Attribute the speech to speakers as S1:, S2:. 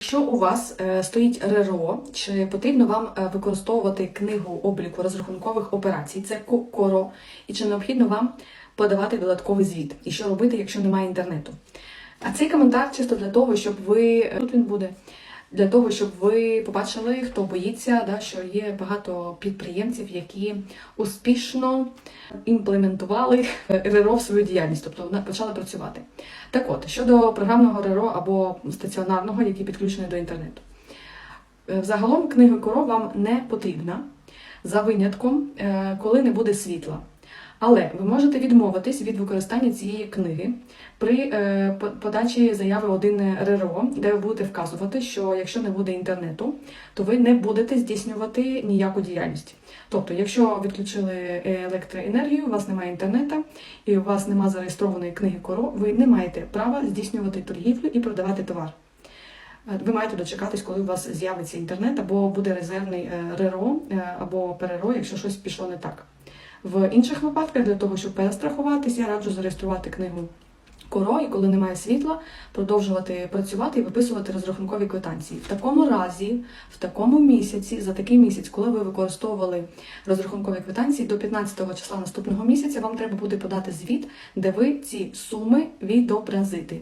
S1: Якщо у вас е, стоїть РРО, чи потрібно вам е, використовувати книгу обліку розрахункових операцій, це Ко- КОРО, і чи необхідно вам подавати додатковий звіт? І що робити, якщо немає інтернету? А цей коментар чисто для того, щоб ви тут він буде. Для того, щоб ви побачили, хто боїться, да, що є багато підприємців, які успішно імплементували РРО в свою діяльність, тобто почали працювати. Так от, щодо програмного РРО або стаціонарного, який підключений до інтернету. Е, Взагалом книга Коро вам не потрібна за винятком, е, коли не буде світла. Але ви можете відмовитись від використання цієї книги при е, подачі заяви 1 РРО, де ви будете вказувати, що якщо не буде інтернету, то ви не будете здійснювати ніяку діяльність. Тобто, якщо відключили електроенергію, у вас немає інтернету і у вас немає зареєстрованої книги Коро, ви не маєте права здійснювати торгівлю і продавати товар. Ви маєте дочекатись, коли у вас з'явиться інтернет, або буде резервний е, РРО е, або ПРРО, якщо щось пішло не так. В інших випадках, для того, щоб перестрахуватися, я раджу зареєструвати книгу Коро, і коли немає світла, продовжувати працювати і виписувати розрахункові квитанції. В такому разі, в такому місяці, за такий місяць, коли ви використовували розрахункові квитанції, до 15 числа наступного місяця вам треба буде подати звіт, де ви ці суми відобразите.